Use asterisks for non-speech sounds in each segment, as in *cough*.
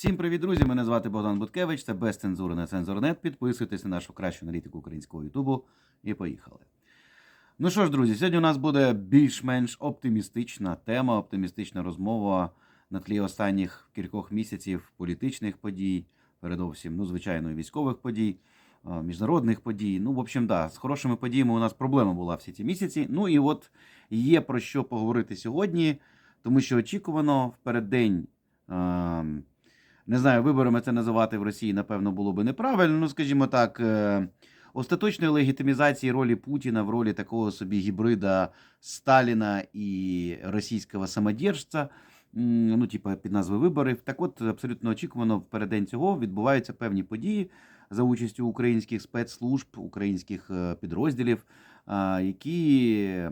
Всім привіт, друзі! Мене звати Богдан Буткевич. Це без цензури на цензурнет. Підписуйтесь на нашу кращу аналітику українського Ютубу. І поїхали. Ну що ж, друзі, сьогодні у нас буде більш-менш оптимістична тема, оптимістична розмова на тлі останніх кількох місяців політичних подій, передовсім, ну, звичайно, військових подій, міжнародних подій. Ну, в общем, да, з хорошими подіями у нас проблема була всі ці місяці. Ну і от є про що поговорити сьогодні, тому що очікувано в переддень. Не знаю, виборами це називати в Росії, напевно, було би неправильно. Ну, скажімо так, е, остаточної легітимізації ролі Путіна в ролі такого собі гібрида Сталіна і російського самодержця, ну, типа під назвою виборів. Так от, абсолютно очікувано, в переддень цього відбуваються певні події за участю українських спецслужб, українських е, підрозділів, які.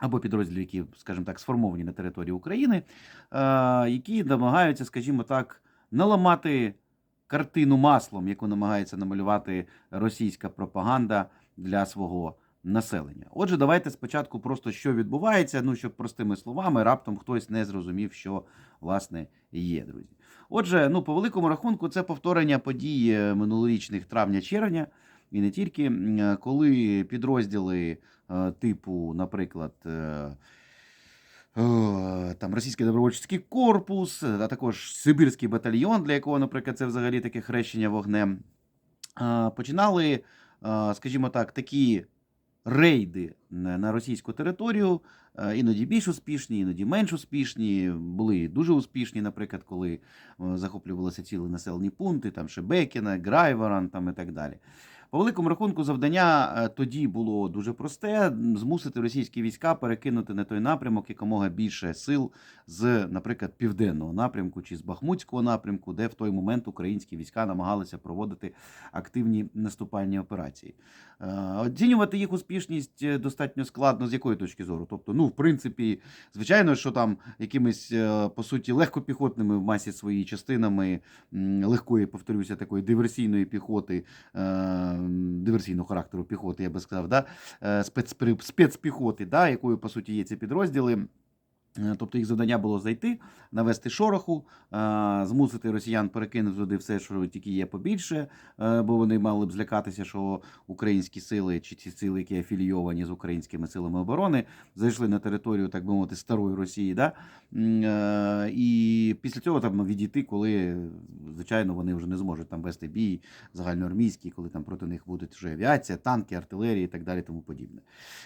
Або підрозділів, які, скажімо так, сформовані на території України, які намагаються, скажімо так, наламати картину маслом, яку намагається намалювати російська пропаганда для свого населення. Отже, давайте спочатку просто що відбувається, ну щоб простими словами, раптом хтось не зрозумів, що власне є, друзі. Отже, ну по великому рахунку, це повторення подій е, минулорічних травня-червня. І не тільки е, коли підрозділи е, типу, наприклад, там російський добровольчий корпус, а також Сибірський батальйон, для якого, наприклад, це взагалі таке хрещення вогнем, починали, скажімо так, такі рейди на російську територію, іноді більш успішні, іноді менш успішні. Були дуже успішні, наприклад, коли захоплювалися цілі населені пункти, там Шебекіна, Грайворон там і так далі. По великому рахунку, завдання е, тоді було дуже просте: змусити російські війська перекинути на той напрямок якомога більше сил з, наприклад, південного напрямку чи з Бахмутського напрямку, де в той момент українські війська намагалися проводити активні наступальні операції. Е, Оцінювати їх успішність е, достатньо складно з якої точки зору. Тобто, ну, в принципі, звичайно, що там якимись по суті легкопіхотними в масі своїй частинами легкої, повторюся, такої диверсійної піхоти, диверсійного характеру піхоти, я би сказав, да? е, спецпри- спецпіхоти, да? якою по суті є ці підрозділи. Е, Тобто їх завдання було зайти, навести шороху, е, змусити росіян перекинути туди все, що тільки є побільше, е, бо вони мали б злякатися, що українські сили чи ці сили, які афілійовані з українськими силами оборони, зайшли на територію, так би мовити, старої Росії. Да? І після цього там відійти, коли, звичайно, вони вже не зможуть там вести бій загальноармійський, коли там проти них будуть вже авіація, танки, артилерія і так далі, тому подібне.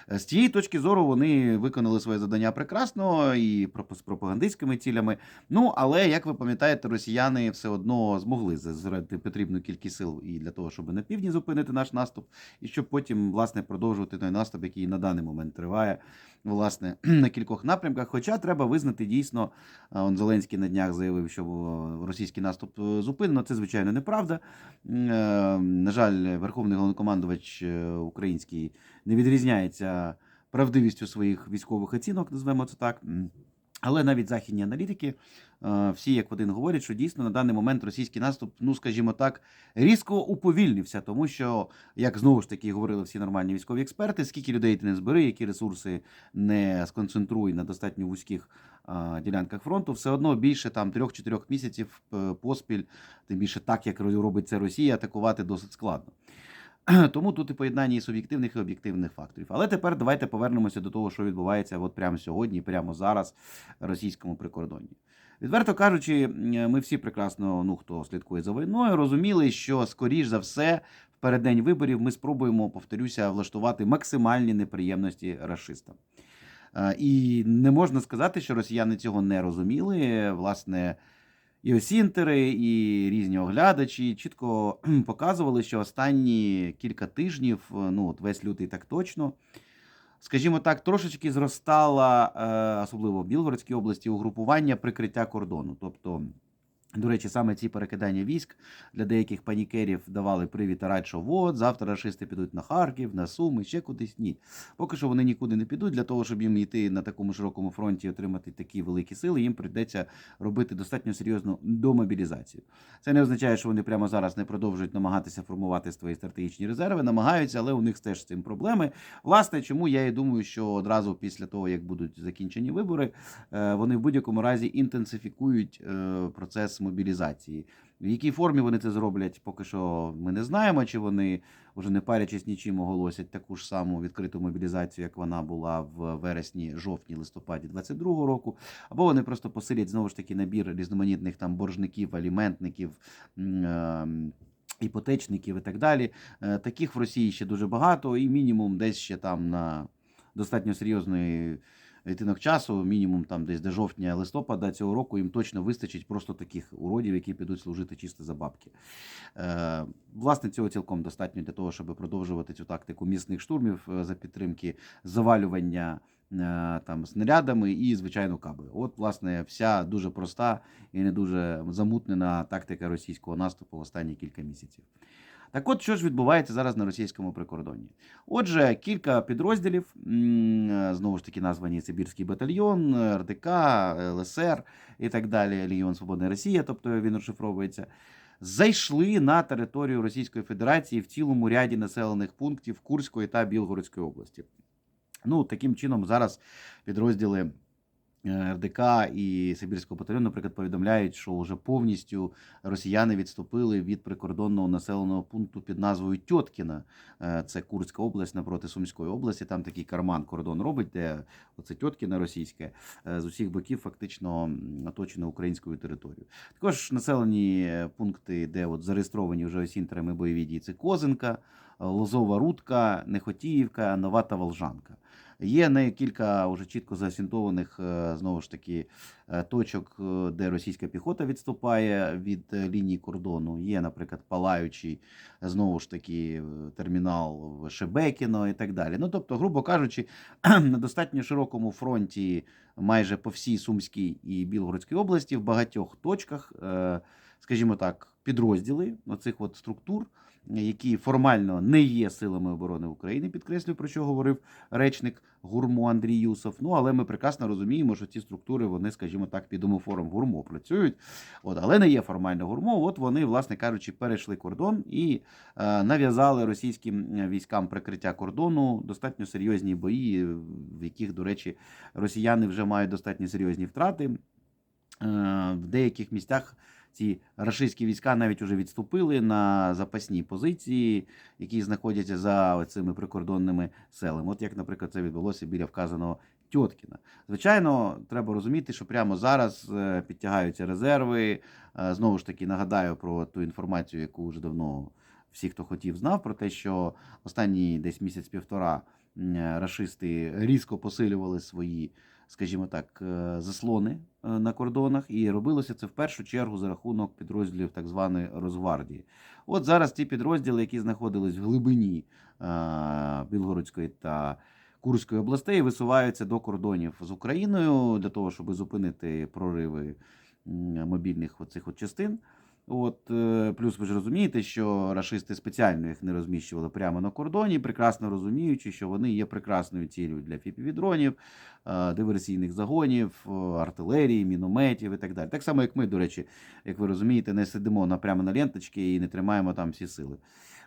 З цієї точки зору вони виконали своє завдання прекрасно і з пропагандистськими цілями. Ну але як ви пам'ятаєте, росіяни все одно змогли зосередити потрібну кількість сил і для того, щоб на півдні зупинити наш наступ, і щоб потім власне продовжувати той наступ, який на даний момент триває. Власне, *clears throat* на кількох напрямках. Хоча треба визнати дійсно, он Зеленський на днях заявив, що російський наступ е, зупинено. Це звичайно неправда. Е, На жаль, верховний головнокомандувач е, український не відрізняється правдивістю своїх військових оцінок, назвемо це так. Але навіть західні аналітики е, всі як один говорять, що дійсно на даний момент російський наступ, ну скажімо так, різко уповільнився, тому що, як знову ж таки говорили всі нормальні військові експерти, скільки людей ти не збери, які ресурси не сконцентруй на достатньо вузьких ділянках фронту, все одно більше там трьох-чотирьох місяців е, поспіль, тим більше так, як робить це Росія, атакувати досить складно. *clears throat* Тому тут і поєднання і суб'єктивних і об'єктивних факторів. Але тепер давайте повернемося до того, що відбувається от прямо сьогодні, прямо зараз російському прикордонні. Відверто кажучи, ми всі прекрасно, ну хто слідкує за війною, розуміли, що скоріш за все в переддень виборів ми спробуємо, повторюся, влаштувати максимальні неприємності расистам. Е, І не можна сказати, що росіяни цього не розуміли. Власне, і осінтери, і різні оглядачі чітко *clears throat* показували, що останні кілька тижнів, е, ну от весь лютий так точно, скажімо так, трошечки зростала, е, особливо в Білгородській області, угрупування прикриття кордону. Тобто, до речі, саме ці перекидання військ для деяких панікерів давали привід і радь, що от, завтра рашисти підуть на Харків, на Суми, ще кудись. Ні. Поки що вони нікуди не підуть. Для того, щоб їм йти на такому широкому фронті і отримати такі великі сили, їм прийдеться робити достатньо серйозну домобілізацію. Це не означає, що вони прямо зараз не продовжують намагатися формувати свої стратегічні резерви, намагаються, але у них теж з цим проблеми. Власне, чому я і думаю, що одразу після того, як будуть закінчені вибори, е, вони в будь-якому разі інтенсифікують е, мобілізації. В якій формі вони це зроблять, поки що ми не знаємо, чи вони вже не парячись нічим оголосять таку ж саму відкриту мобілізацію, як вона була в вересні, жовтні, листопаді 22-го року, або вони просто посилять знову ж таки набір різноманітних там боржників, аліментників. е, Іпотечників і так далі. Е, Таких в Росії ще дуже багато, і мінімум десь ще там на достатньо серйозний відтинок часу, мінімум там десь до жовтня-листопада цього року їм точно вистачить просто таких уродів, які підуть служити чисто за бабки. Е, Власне, цього цілком достатньо для того, щоб продовжувати цю тактику місних штурмів е, за підтримки завалювання е, там снарядами і, звичайно, каби. От, власне, вся дуже проста і не дуже замутнена тактика російського наступу в останні кілька місяців. Так от, що ж відбувається зараз на російському прикордонні? Отже, кілька підрозділів, е, знову ж таки названі Сибірський батальйон, РДК, ЛСР і так далі, Легіон Свободна Росія, тобто він розшифровується, зайшли на територію Російської Федерації в цілому ряді населених пунктів Курської та Білгородської області. Ну, таким чином, зараз підрозділи РДК і Сибірського батальйону, наприклад, повідомляють, що вже повністю росіяни відступили від прикордонного населеного пункту під назвою Тьоткіна. Е, Це Курська область напроти Сумської області. Там такий карман кордон робить, де оце Тьоткіна російське е, з усіх боків фактично оточено українською територією. Також населені е, пункти, де от зареєстровані вже осінтерами бойові дії, це Козинка, е, Лозова Рудка, Нехотіївка, Нова та Волжанка. Є не кілька вже чітко засінтованих е, знову ж таки е, точок, е, де російська піхота відступає від лінії кордону. Є, наприклад, палаючий знову ж таки термінал в Шебекіно і так далі. Ну тобто, грубо кажучи, *clears throat* на достатньо широкому фронті, майже по всій Сумській і Білгородській області, в багатьох точках, скажімо так, підрозділи оцих от структур які формально не є силами оборони України, підкреслюю, про що говорив речник ГУРМО Андрій Юсов. Ну але ми прекрасно розуміємо, що ці структури, вони, скажімо так, під умофором ГУРМО працюють, от, але не є формально ГУРМО. От вони, власне кажучи, перейшли кордон і е, нав'язали російським військам прикриття кордону достатньо серйозні бої, в яких, до речі, росіяни вже мають достатньо серйозні втрати. Е, В деяких місцях ці рашистські війська навіть уже відступили на запасні позиції, які знаходяться за цими прикордонними селами. От як, наприклад, це відбулося біля вказаного Тьоткіна. Звичайно, треба розуміти, що прямо зараз е, підтягаються резерви. Е, Знову ж таки, нагадаю про ту інформацію, яку вже давно всі, хто хотів, знав, про те, що останні десь місяць-півтора рашисти різко посилювали свої скажімо так, е, заслони е, на кордонах, і робилося це в першу чергу за рахунок підрозділів так званої Росгвардії. От зараз ті підрозділи, які знаходились в глибині е, Білгородської та Курської областей, висуваються до кордонів з Україною для того, щоб зупинити прориви мобільних оцих от частин. От, е, плюс ви ж розумієте, що рашисти спеціально їх не розміщували прямо на кордоні, прекрасно розуміючи, що вони є прекрасною цілею для фіпівідронів, е, диверсійних загонів, е, артилерії, мінометів і так далі. Так само, як ми, до речі, як ви розумієте, не сидимо напрямо на ленточці і не тримаємо там всі сили.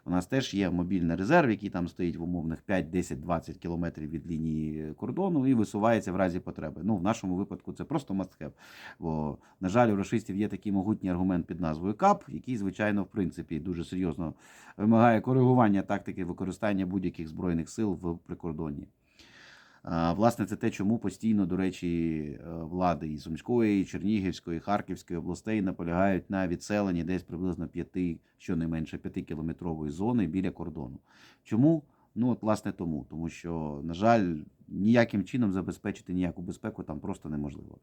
У нас теж є мобільний резерв, який там стоїть в умовних 5, 10, 20 кілометрів від лінії кордону і висувається в разі потреби. Ну, в нашому випадку це просто must. Бо, на жаль, у рашистів є такий могутній аргумент під назвою КАП, який, звичайно, в принципі, дуже серйозно вимагає коригування тактики використання будь-яких збройних сил в прикордонні. А, Власне, це те, чому постійно, до речі, е, влади і Сумської, і Чернігівської, і Харківської областей наполягають на відселенні десь приблизно 5, щонайменше 5-кілометрової зони біля кордону. Чому? Ну, от, власне, тому. Тому що, на жаль, ніяким чином забезпечити ніяку безпеку там просто неможливо.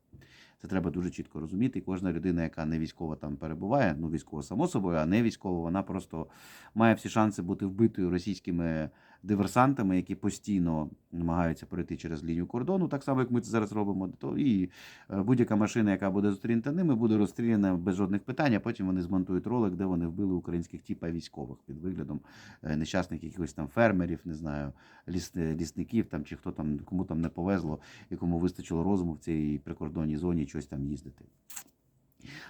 Це треба дуже чітко розуміти. І кожна людина, яка не військова там перебуває, ну військова само собою, а не військова, вона просто має всі шанси бути вбитою російськими диверсантами, які постійно намагаються перейти через лінію кордону, так само як ми це зараз робимо. То і е, будь-яка машина, яка буде зустрінута ними, буде розстріляна без жодних питань. А потім вони змонтують ролик, де вони вбили українських типа військових під виглядом е, нещасних якихось там фермерів, не знаю, ліс, лісників там чи хто там кому там не повезло і кому вистачило розуму в цій прикордонній зоні щось там їздити.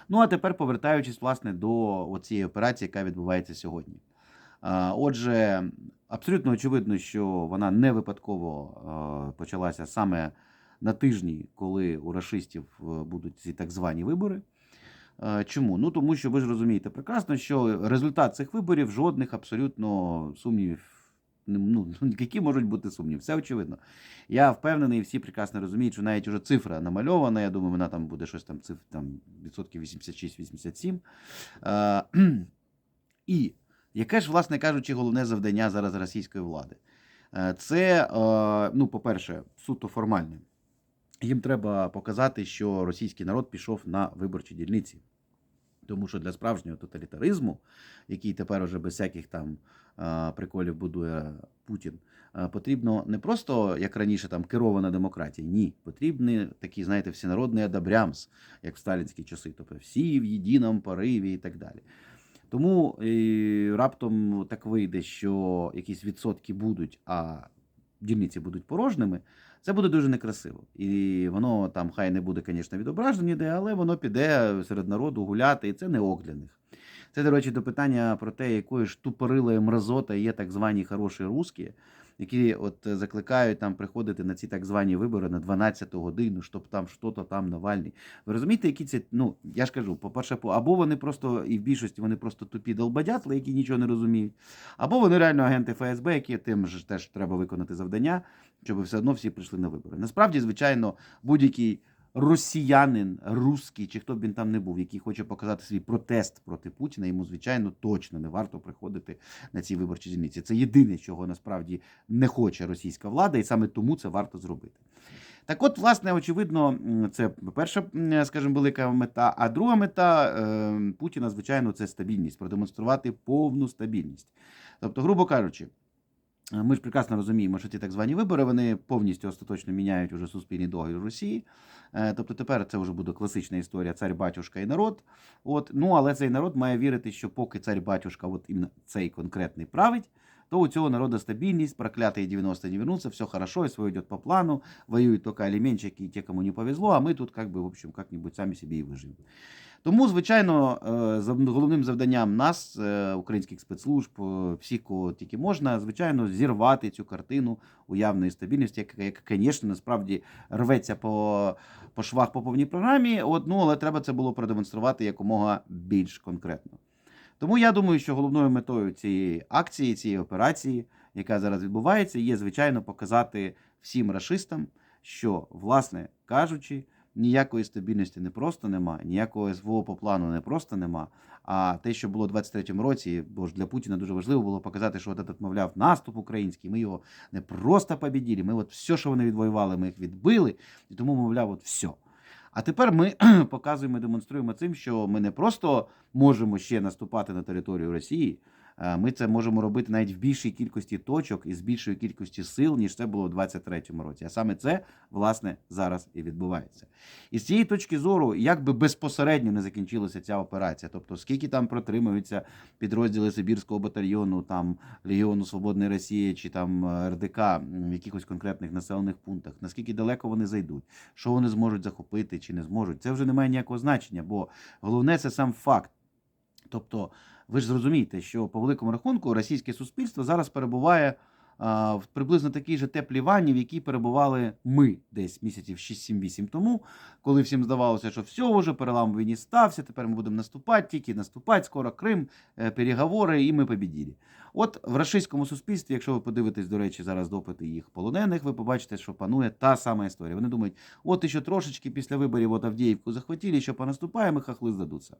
Ну а тепер повертаючись власне до цієї операції, яка відбувається сьогодні. Отже, абсолютно очевидно, що вона не випадково почалася саме на тижні, коли у рашистів е, будуть ці так звані вибори. Чому? Ну тому що ви ж розумієте прекрасно, що результат цих виборів жодних абсолютно сумнівів. Ну, *laughs* які можуть бути сумніви? Все очевидно. Я впевнений, всі прекрасно розуміють, що навіть уже цифра намальована. Я думаю, вона там буде щось там цифр там відсотків 86-87. Е, *clears throat* і яке ж, власне кажучи, головне завдання зараз російської влади? Е, Це, е, ну, по-перше, суто формальне. Їм треба показати, що російський народ пішов на виборчі дільниці. Тому що для справжнього тоталітаризму, який тепер уже без всяких там е, приколів будує Путін, потрібно не просто, як раніше, там керована демократія. Ні, потрібний такий, знаєте, всенародний адабрямс, як в сталінські часи, тобто всі в єдиному пориві і так далі. Тому і раптом так вийде, що якісь відсотки будуть, а дільниці будуть порожніми. Це буде дуже некрасиво. І воно там хай не буде, звісно, відображено ніде, але воно піде серед народу гуляти, і це не ок для них. Це, до речі, до питання про те, якою ж тупорилою мразота є так звані хороші русські, які от закликають там приходити на ці так звані вибори на 12 годину, щоб там що-то там Навальний. Ви розумієте, які це, ну, я ж кажу, по- або вони просто, і в більшості вони просто тупі долбадятли, які нічого не розуміють, або вони реально агенти ФСБ, які тим ж теж треба виконати завдання, щоб все одно всі прийшли на вибори. Насправді, звичайно, будь-який росіянин, русський, чи хто б він там не був, який хоче показати свій протест проти Путіна, йому, звичайно, точно не варто приходити на ці виборчі дільниці. Це єдине, чого насправді не хоче російська влада, і саме тому це варто зробити. Так от, власне, очевидно, це перша, скажімо, велика мета. А друга мета е, Путіна, звичайно, це стабільність, продемонструвати повну стабільність. Тобто, грубо кажучи, ми ж прекрасно розуміємо, що ці так звані вибори вони повністю остаточно міняють уже суспільний договір Росії. Е, Тобто тепер це вже буде класична історія цар батюшка і народ. От ну але цей народ має вірити, що поки цар батюшка, от іменно цей конкретний править, то у цього народу стабільність, проклятые 90 не вернутся, все хорошо, все идет по плану, воюют только алименщики и кому не повезло, а ми тут как бы, в общем, как-нибудь самі собі і виживемо. Тому, звичайно, е, головним завданням нас, е, українських спецслужб, е, всіх, кого тільки можна, звичайно, зірвати цю картину уявної стабільності, яка, звісно, насправді рветься по, по швах по повній програмі. От, ну, але треба це було продемонструвати якомога більш конкретно. Тому я думаю, що головною метою цієї акції, цієї операції, яка зараз відбувається, є, звичайно, показати всім рашистам, що, власне кажучи, ніякої стабільності не просто нема, ніякого СВО по плану не просто нема. А те, що було у 23-му році, бо ж для Путіна дуже важливо було показати, що от мовляв, наступ український, ми його не просто побіділи, ми от все, що вони відвоювали, ми їх відбили, і тому, мовляв, от все. А тепер ми *clears throat* показуємо демонструємо цим, що ми не просто можемо ще наступати на територію Росії, ми це можемо робити навіть в більшій кількості точок і з більшою кількістю сил, ніж це було у 23-му році. А саме це, власне, зараз і відбувається. І з цієї точки зору, як би безпосередньо не закінчилася ця операція, тобто скільки там протримуються підрозділи Сибірського батальйону, там Легіону Свободної Росії чи там е, РДК в якихось конкретних населених пунктах, наскільки далеко вони зайдуть, що вони зможуть захопити чи не зможуть, це вже не має ніякого значення, бо головне це сам факт. Тобто, ви ж зрозумієте, що по великому рахунку російське суспільство зараз перебуває а, в приблизно такій же теплій ванні, в якій перебували ми десь місяців 6-7-8 тому, коли всім здавалося, що все вже перелам в війні стався, тепер ми будемо наступати, тільки наступати, скоро Крим, е, переговори, і ми побіділі. От в російському суспільстві, якщо ви подивитесь, до речі, зараз допити їх полонених, ви побачите, що панує та сама історія. Вони думають, от ще трошечки після виборів от Авдіївку захватили, що понаступаємо, і хахли здадуться.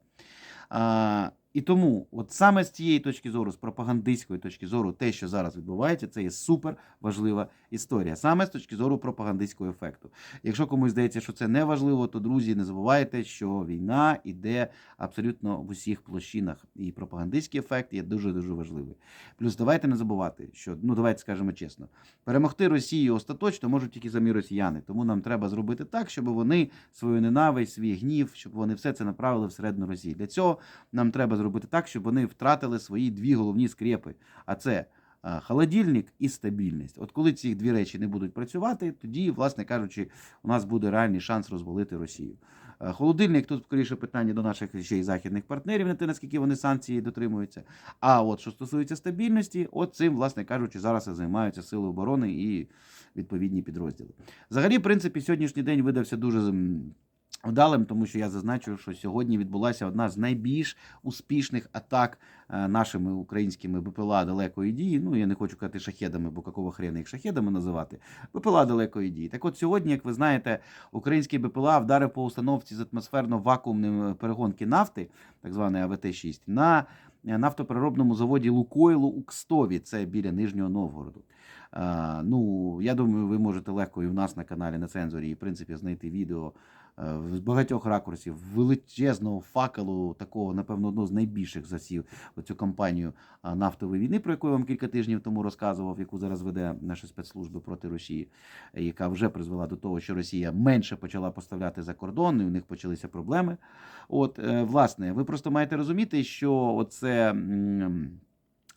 А, і тому, от саме з цієї точки зору, з пропагандистської точки зору, те, що зараз відбувається, це є супер важлива історія. Саме з точки зору пропагандистського ефекту. Якщо комусь здається, що це не важливо, то друзі, не забувайте, що війна іде абсолютно в усіх площинах, і пропагандистський ефект є дуже дуже важливий. Плюс давайте не забувати, що ну давайте скажемо чесно, перемогти Росію остаточно можуть тільки самі росіяни. Тому нам треба зробити так, щоб вони свою ненависть, свій гнів, щоб вони все це направили всередину Росії. Для цього нам треба зробити так, щоб вони втратили свої дві головні скрепи. А це е, холодильник і стабільність. От коли ці дві речі не будуть працювати, тоді, власне кажучи, у нас буде реальний шанс розвалити Росію. Е, Холодильник тут скоріше питання до наших ще й західних партнерів, не те наскільки вони санкції дотримуються. А от що стосується стабільності, от цим, власне кажучи, зараз і займаються сили оборони і відповідні підрозділи. Взагалі, в принципі, сьогоднішній день видався дуже Вдалим, тому що я зазначу, що сьогодні відбулася одна з найбільш успішних атак е, нашими українськими БПЛА далекої дії. Ну я не хочу казати шахедами, бо какого хрена їх шахедами називати. БПЛА далекої дії. Так от сьогодні, як ви знаєте, український БПЛА вдарив по установці з атмосферно-вакуумної перегонки нафти, так званий АВТ-6, на нафтопереробному заводі Лукойлу у Кстові, це біля Нижнього Новгороду. Е, ну, я думаю, ви можете легко і в нас на каналі на цензорі, і в принципі знайти відео е, з багатьох ракурсів, величезного факелу, такого, напевно, одного з найбільших засів цю кампанію нафтової війни, про яку я вам кілька тижнів тому розказував, яку зараз веде наші спецслужби проти Росії, е, яка вже призвела до того, що Росія менше почала поставляти за кордон, і у них почалися проблеми. От, е, власне, ви просто маєте розуміти, що оце.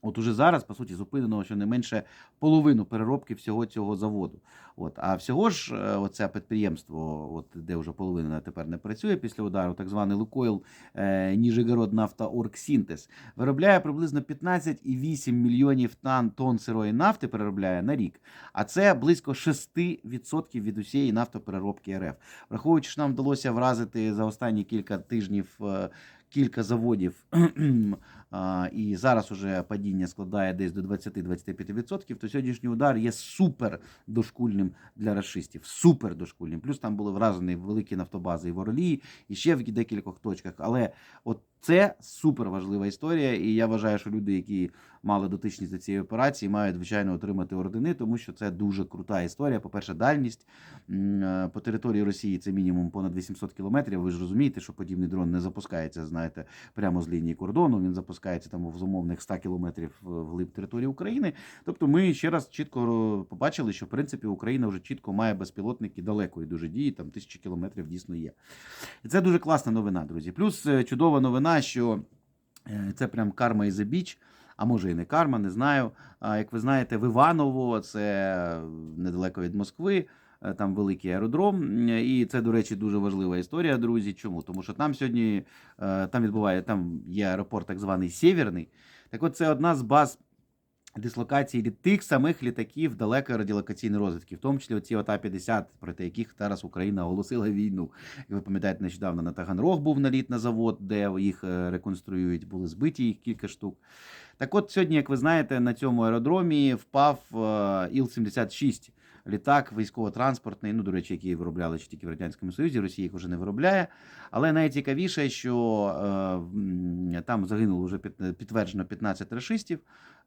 От уже зараз, по суті, зупинено щонайменше половину переробки всього цього заводу. От, а всього ж, е, оце підприємство, от, де вже половина тепер не працює після удару, так званий Лукойл е, Ніжегород Нафта Оргсінтез, виробляє приблизно 15,8 мільйонів тонн, тонн сирої нафти переробляє на рік. А це близько 6% від усієї нафтопереробки РФ. Враховуючи, що нам вдалося вразити за останні кілька тижнів. е, Кілька заводів, і зараз уже падіння складає десь до 20-25%, то сьогоднішній удар є супер дошкульним для расистів. Супер дошкульним. Плюс там були вражені великі нафтобази і в Орлії, і ще в декількох точках. Але от це супер важлива історія, і я вважаю, що люди, які мали дотичність до цієї операції, мають звичайно отримати ордени, тому що це дуже крута історія. По-перше, дальність е, по території Росії це мінімум понад 800 кілометрів. Ви ж розумієте, що подібний дрон не запускається, знаєте, прямо з лінії кордону. Він запускається там в умовних 100 кілометрів в глиб території України. Тобто, ми ще раз чітко побачили, що в принципі Україна вже чітко має безпілотники далекої дуже дії, там тисячі кілометрів дійсно є. І це дуже класна новина, друзі. Плюс е, чудова новина, що е, це прям карма із біч. А може і не карма, не знаю. А як ви знаєте, в Іваново це недалеко від Москви. Е, Там великий аеродром, і це, до речі, дуже важлива історія, друзі. Чому? Тому що там сьогодні е, там відбуває, там є аеропорт, так званий Сєвєрний. Так от це одна з баз дислокації тих самих літаків далекої радіолокаційної розвідки, в тому числі оці ота 50 проти яких зараз Україна оголосила війну. Як ви пам'ятаєте, нещодавно на Таганрог був наліт на завод, де їх е, реконструюють, були збиті їх кілька штук. Так от сьогодні, як ви знаєте, на цьому аеродромі впав е, Іл-76. Літак військово-транспортний, ну, до речі, який виробляли ще тільки в Радянському Союзі, Росія їх вже не виробляє. Але найцікавіше, що е, там загинуло вже під- підтверджено 15 рашистів,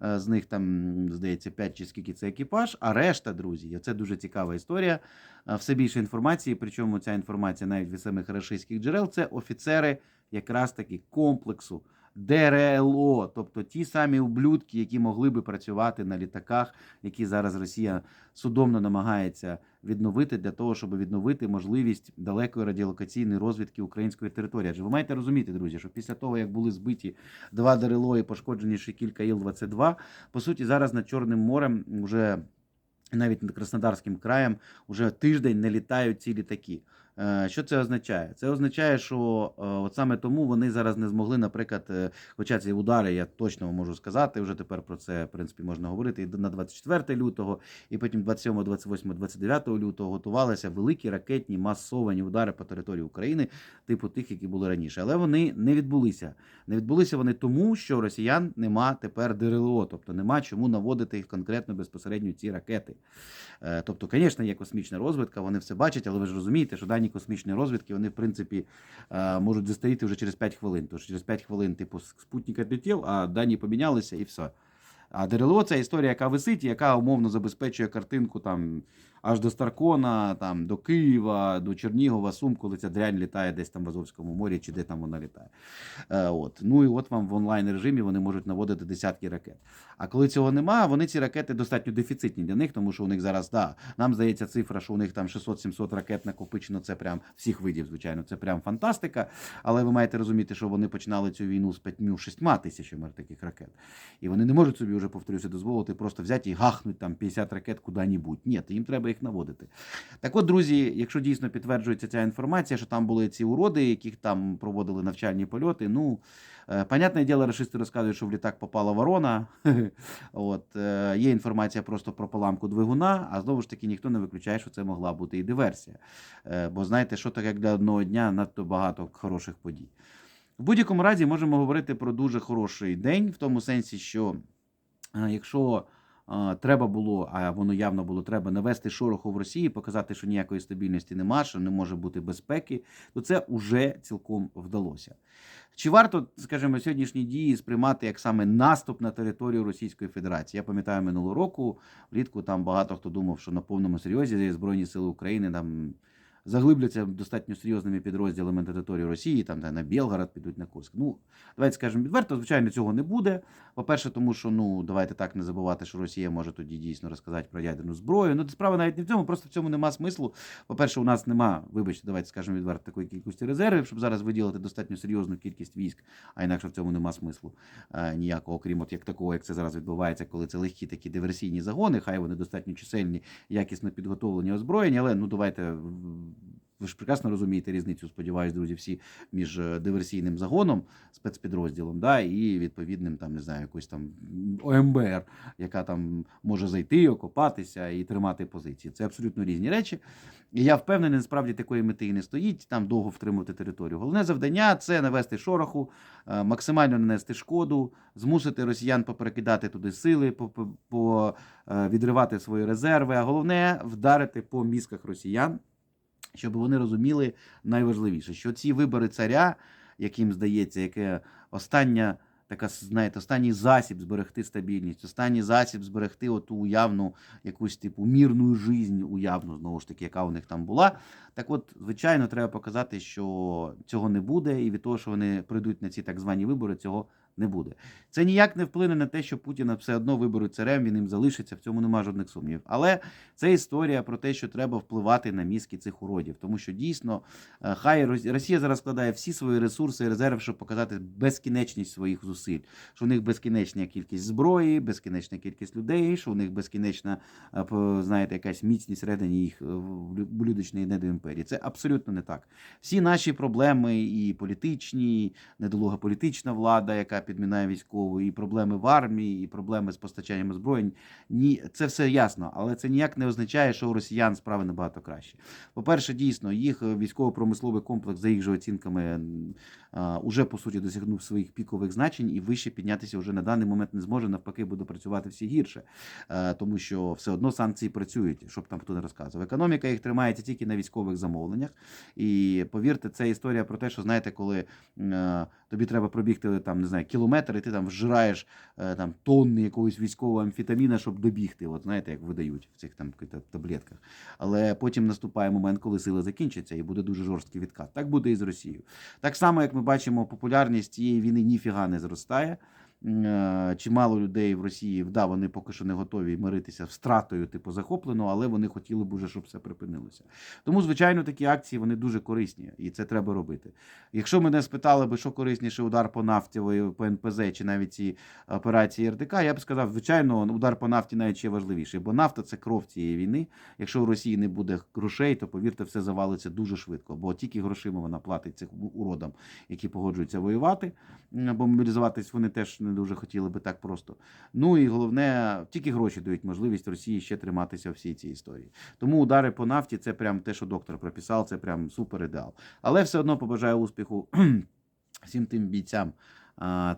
е, з них там, здається, 5 чи скільки це екіпаж, а решта, друзі, це дуже цікава історія. Е, Все більше інформації, причому ця інформація навіть від самих рашистських джерел, це офіцери якраз таки комплексу. ДРЛО, тобто ті самі ублюдки, які могли би працювати на літаках, які зараз Росія судомно намагається відновити для того, щоб відновити можливість далекої радіолокаційної розвідки української території. Адже ви маєте розуміти, друзі, що після того, як були збиті два ДРЛО і пошкоджені ще кілька Іл-22, по суті, зараз над Чорним морем вже навіть над Краснодарським краєм вже тиждень не літають ці літаки. Е, Що це означає? Це означає, що е, от саме тому вони зараз не змогли, наприклад, е, хоча ці удари, я точно можу сказати, вже тепер про це в принципі можна говорити і на 24 лютого, і потім 27, 28, 29 лютого готувалися великі ракетні масовані удари по території України, типу тих, які були раніше. Але вони не відбулися. Не відбулися вони тому, що росіян нема тепер ДРЛО, тобто нема чому наводити їх конкретно безпосередньо ці ракети. Тобто, звісно, є космічна розвідка, вони все бачать, але ви ж розумієте, що дані космічної розвідки вони, в принципі, е, можуть застаріти вже через 5 хвилин. Тож через 5 хвилин, типу, спутник відлетів, а дані помінялися і все. А ДРЛО це історія, яка висить, яка умовно забезпечує картинку там аж до Старкона, там до Києва, до Чернігова, Сум, коли ця дрянь літає десь там в Азовському морі, чи де там вона літає. Е, от. Ну і от вам в онлайн режимі вони можуть наводити десятки ракет. А коли цього немає, вони ці ракети достатньо дефіцитні для них, тому що у них зараз, да, нам здається цифра, що у них там 600-700 ракет накопичено, це прям всіх видів, звичайно, це прям фантастика. Але ви маєте розуміти, що вони починали цю війну з 5-6 тисячами таких ракет. І вони не можуть собі вже, повторюся, дозволити просто взяти і гахнути там 50 ракет куди-небудь. Ні, їм треба їх їх наводити. Так от, друзі, якщо дійсно підтверджується ця інформація, що там були ці уроди, яких там проводили навчальні польоти, ну. е, Понятне діло, рашисти розказують, що в літак попала ворона. *laughs* От, е, є інформація просто про поламку двигуна, а знову ж таки ніхто не виключає, що це могла бути і диверсія. Е, Бо знаєте, що таке для одного дня надто багато хороших подій. В будь-якому разі можемо говорити про дуже хороший день, в тому сенсі, що якщо треба було, а воно явно було треба навести шороху в Росії, показати, що ніякої стабільності нема, що не може бути безпеки, то це вже цілком вдалося. Чи варто, скажімо, сьогоднішні дії сприймати як саме наступ на територію Російської Федерації? Я пам'ятаю минулого року, влітку там багато хто думав, що на повному серйозі Збройні Сили України там заглибляться достатньо серйозними підрозділами на територію Росії, там де на Білгород підуть на Курськ. Ну, давайте скажемо відверто, звичайно, цього не буде. По-перше, тому що ну давайте так не забувати, що Росія може тоді дійсно розказати про ядерну зброю. Ну, справа навіть не в цьому, просто в цьому нема смислу. По-перше, у нас нема, вибачте, давайте скажемо відверто, такої кількості резервів, щоб зараз виділити достатньо серйозну кількість військ, а інакше в цьому нема смислу е, ніякого, крім от як такого, як це зараз відбувається, коли це легкі такі диверсійні загони, хай вони достатньо чисельні, якісно підготовлені, озброєні, але ну давайте. Ви ж прекрасно розумієте різницю, сподіваюсь, друзі, всі між е, диверсійним загоном, спецпідрозділом, да, і відповідним там, не знаю, якось там ОМБР, яка там може зайти, окопатися і тримати позиції. Це абсолютно різні речі. І я впевнений, насправді такої мети і не стоїть, там довго втримувати територію. Головне завдання це навести шороху, е, максимально нанести шкоду, змусити росіян поперекидати туди сили, по е, відривати свої резерви. А головне вдарити по мізках росіян, щоб вони розуміли найважливіше, що ці вибори царя, яким здається, яке остання. Така, знаєте, останній засіб зберегти стабільність, останній засіб зберегти оту уявну якусь типу мірну жизнь, уявну, знову ж таки, яка у них там була. Так от, звичайно, треба показати, що цього не буде, і від того, що вони прийдуть на ці так звані вибори, цього не буде. Це ніяк не вплине на те, що Путіна все одно виберуть царем, він їм залишиться, в цьому нема жодних сумнівів. Але це історія про те, що треба впливати на мізки цих уродів, тому що дійсно е, хай Рос- Росія зараз складає всі свої ресурси і резерви, щоб показати безкінечність своїх зусиль, що у них безкінечна кількість зброї, безкінечна кількість людей, що у них безкінечна, е, знаєте, якась міцність всередині їх е, блюдочної недоімперії. Це абсолютно не так. Всі наші проблеми, і політичні, недолуга політична влада, яка підмінає військову, і проблеми в армії, і проблеми з постачанням озброєнь. Ні, це все ясно, але це ніяк не означає, що у росіян справи набагато краще. По-перше, дійсно, їх е, військово-промисловий комплекс, за їх же оцінками, уже по суті досягнув своїх пікових значень і вище піднятися вже на даний момент не зможе. Навпаки, буде працювати всі гірше, тому що все одно санкції працюють, щоб там хто не розказував. Економіка їх тримається тільки на військових замовленнях. І повірте, це історія про те, що знаєте, коли тобі треба пробігти там, не знаю, кілометр, і ти там вжираєш е, там тонни якогось військового амфетаміна, щоб добігти. От знаєте, як видають в цих там таблетках. Але потім наступає момент, коли сили закінчаться, і буде дуже жорсткий відкат. Так буде і з Росією. Так само, як ми бачимо, популярність цієї війни ніфіга не зростає. Е, Чимало людей в Росії, да, вони поки що не готові миритися з втратою, типу, захоплено, але вони хотіли б уже, щоб все припинилося. Тому, звичайно, такі акції вони дуже корисні, і це треба робити. Якщо мене спитали би, що корисніше удар по нафті, по НПЗ чи навіть ці операції РДК, я б сказав, звичайно, удар по нафті навіть ще важливіший, бо нафта це кров цієї війни. Якщо у Росії не буде грошей, то повірте, все завалиться дуже швидко, бо тільки грошима вона платить цих уродам, які погоджуються воювати, бо мобілізуватись вони теж не дуже хотіли би так просто. Ну і головне, тільки гроші дають можливість Росії ще триматися в всій цій історії. Тому удари по нафті це прям те, що доктор прописав, це прям супер ідеал. Але все одно побажаю успіху *clears throat* всім тим бійцям.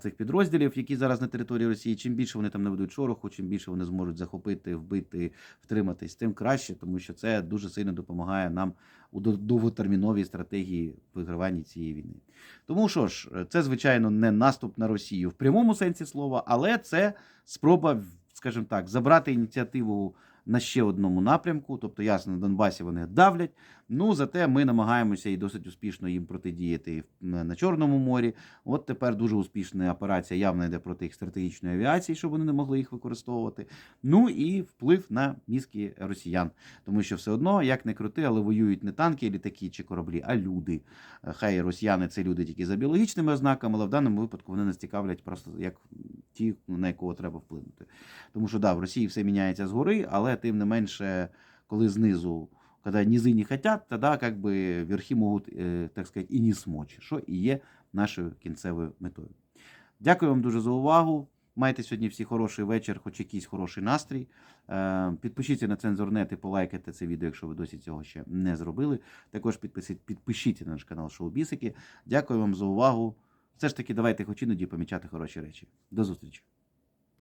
Цих підрозділів, які зараз на території Росії, чим більше вони там наведуть шороху, чим більше вони зможуть захопити, вбити, втриматись, тим краще, тому що це дуже сильно допомагає нам у довготерміновій стратегії вигравання цієї війни. Тому що ж, це звичайно не наступ на Росію в прямому сенсі слова, але це спроба, скажімо так, забрати ініціативу на ще одному напрямку. Тобто, ясно, на Донбасі вони давлять. Ну зате ми намагаємося і досить успішно їм протидіяти на Чорному морі. От тепер дуже успішна операція явно йде проти їх стратегічної авіації, щоб вони не могли їх використовувати. Ну і вплив на мізки росіян, тому що все одно, як не крути, але воюють не танки, літаки чи кораблі, а люди. Е, Хай росіяни це люди тільки за біологічними ознаками, але в даному випадку вони нас цікавлять просто як ті, на якого треба вплинути. Тому що да, в Росії все міняється згори, але тим не менше. коли знизу, коли низы не хотят, тогда как бы верхи можуть, е, так сказати, і не смочь, що і є нашою кінцевою метою. Дякую вам дуже за увагу. Майте сьогодні всі хороший вечір, хоч якийсь хороший настрій. Е, Підпишіться на цензорнет і полайкайте це відео, якщо ви досі цього ще не зробили. Також підпишіть, підпишіться на наш канал Шоу Бісики. Дякую вам за увагу. Все ж таки, давайте хоч іноді помічати хороші речі. До зустрічі!